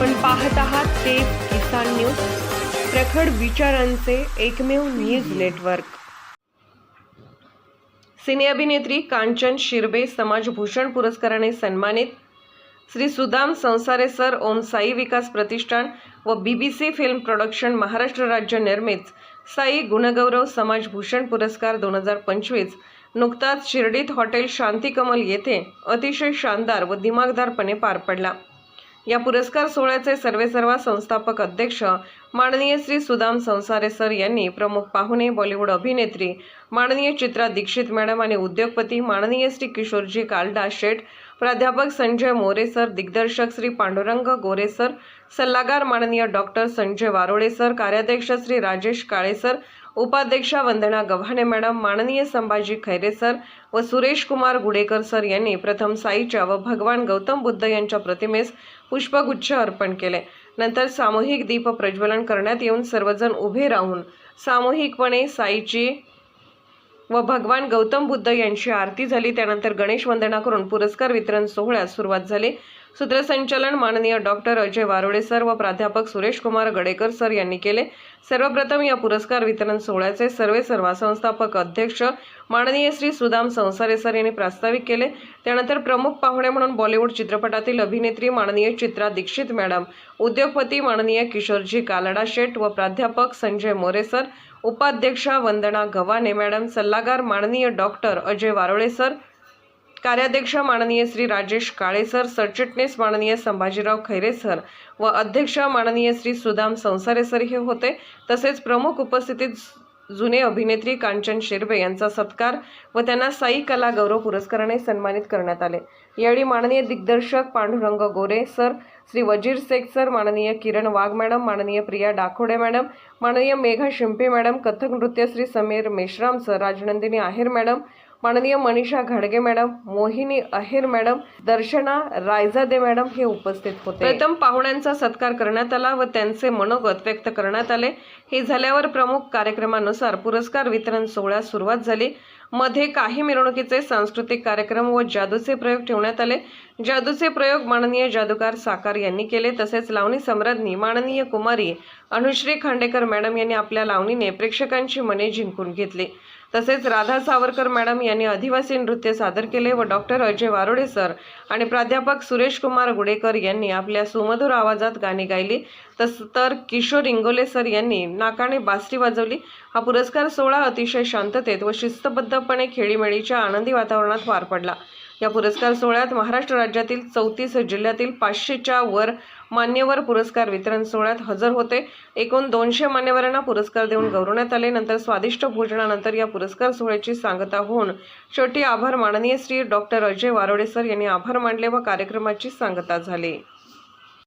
आपण पाहत आहात ते किसान न्यूज प्रखड विचारांचे एकमेव न्यूज नेटवर्क. सिने अभिनेत्री कांचन शिरबे समाजभूषण पुरस्काराने सन्मानित. श्री सुदाम संसारे सर ओम साई विकास प्रतिष्ठान व बीबीसी फिल्म प्रोडक्शन महाराष्ट्र राज्य निर्मित. साई गुणगौरव समाजभूषण पुरस्कार दोन हजार पंचवीस. नुकताच शिर्डीत हॉटेल शांतिकमल येथे अतिशय शानदार व दिमागदारपणे पार पडला. या पुरस्कार सोहळ्याचे सर्वेसर्वा संस्थापक अध्यक्ष माननीय श्री सुदाम संसारे सर यांनी प्रमुख पाहुणे बॉलिवूड अभिनेत्री माननीय चित्रा दीक्षित मॅडम आणि उद्योगपती माननीय श्री किशोरजी कालडा शेठ प्राध्यापक संजय मोरे सर दिग्दर्शक श्री पांडुरंग गोरे सर सल्लागार माननीय डॉक्टर संजय वारोळे सर कार्याध्यक्ष श्री राजेश काळे सर उपाध्यक्षा वंदना गव्हाणे मॅडम माननीय संभाजी खैरे सर व सुरेश कुमार गुडेकर सर यांनी प्रथम साईच्या व भगवान गौतम बुद्ध यांच्या प्रतिमेस पुष्पगुच्छ अर्पण केले. नंतर सामूहिक दीप प्रज्वलन करण्यात येऊन सर्वजण उभे राहून सामूहिकपणे साईची व भगवान गौतम बुद्ध यांची आरती झाली. त्यानंतर गणेश वंदना करून पुरस्कार वितरण सोहळ्यास सुरुवात झाली. सूत्रसंचालन माननीय डॉक्टर अजय वारोडे सर व प्राध्यापक सुरेश कुमार गडेकर सर यांनी केले. सर्वप्रथम या पुरस्कार वितरण सोहळ्याचे सर्वे सर्वा संस्थापक अध्यक्ष माननीय श्री सुदाम संसारे सर यांनी प्रास्ताविक केले. त्यानंतर प्रमुख पाहुणे म्हणून बॉलिवूड चित्रपटातील अभिनेत्री माननीय चित्रा दीक्षित मॅडम उद्योगपती माननीय किशोरजी कालडा शेठ व प्राध्यापक संजय मोरे सर उपाध्यक्षा वंदना गव्हाणे मॅडम सल्लागार माननीय डॉक्टर अजय वारोळे सर कार्याध्यक्ष माननीय श्री राजेश काळे सर सरचिटणीस माननीय संभाजीराव खैरे सर व अध्यक्ष माननीय श्री सुदाम संसारे सर हे होते. तसेच प्रमुख उपस्थितीत जुने अभिनेत्री कांचन शिरबे यांचा सत्कार व त्यांना साई कला गौरव पुरस्काराने सन्मानित करण्यात आले. यावेळी माननीय दिग्दर्शक पांडुरंग गोरे सर श्री वजीर शेख सर माननीय किरण वाघ मॅडम माननीय प्रिया डाकोडे मॅडम माननीय मेघा शिंपे मॅडम कथक नृत्य श्री समीर मेश्राम सर राजनंदिनी आहेर मॅडम माननीय मनीषा घाडगे मॅडम मोहिनी अहेर मॅडम दर्शना रायजादे मॅडम हे उपस्थित होते. प्रथम पाहुण्यांचा सत्कार करण्यात आला व त्यांचे मनोगत व्यक्त करण्यात आले. हे झाल्यावर प्रमुख कार्यक्रमानुसार पुरस्कार वितरण सोहळ्यास सुरुवात झाली. मध्ये काही मिरवणुकीचे सांस्कृतिक कार्यक्रम व जादूचे प्रयोग ठेवण्यात आले. जादूचे प्रयोग माननीय जादूकार साकार यांनी केले. तसेच लावणी सम्राज्ञी माननीय कुमारी अनुश्री खांडेकर मॅडम यांनी आपल्या लावणीने प्रेक्षकांची मने जिंकून घेतली. तसेच राधा सावरकर मॅडम यांनी आदिवासी नृत्य सादर केले व डॉक्टर अजय वारोडे सर आणि प्राध्यापक सुरेश कुमार गुडेकर यांनी आपल्या सुमधुर आवाजात गाणी गायली. तस तर किशोर इंगोले सर यांनी नाकाने बासरी वाजवली. हा पुरस्कार सोहळा अतिशय शांततेत व शिस्तबद्धपणे खेळीमेळीच्या आनंदी वातावरणात पार पडला. या पुरस्कार सोहळ्यात महाराष्ट्र राज्यातील चौतीस जिल्ह्यातील पाचशेच्या वर मान्यवर पुरस्कार वितरण सोहळ्यात हजर होते. एकूण दोनशे मान्यवरांना पुरस्कार देऊन गौरवण्यात आले. नंतर स्वादिष्ट भोजनानंतर या पुरस्कार सोहळ्याची सांगता होऊन शेवटी आभार माननीय श्री डॉक्टर अजय वारोडे सर यांनी आभार मानले व कार्यक्रमाची सांगता झाली.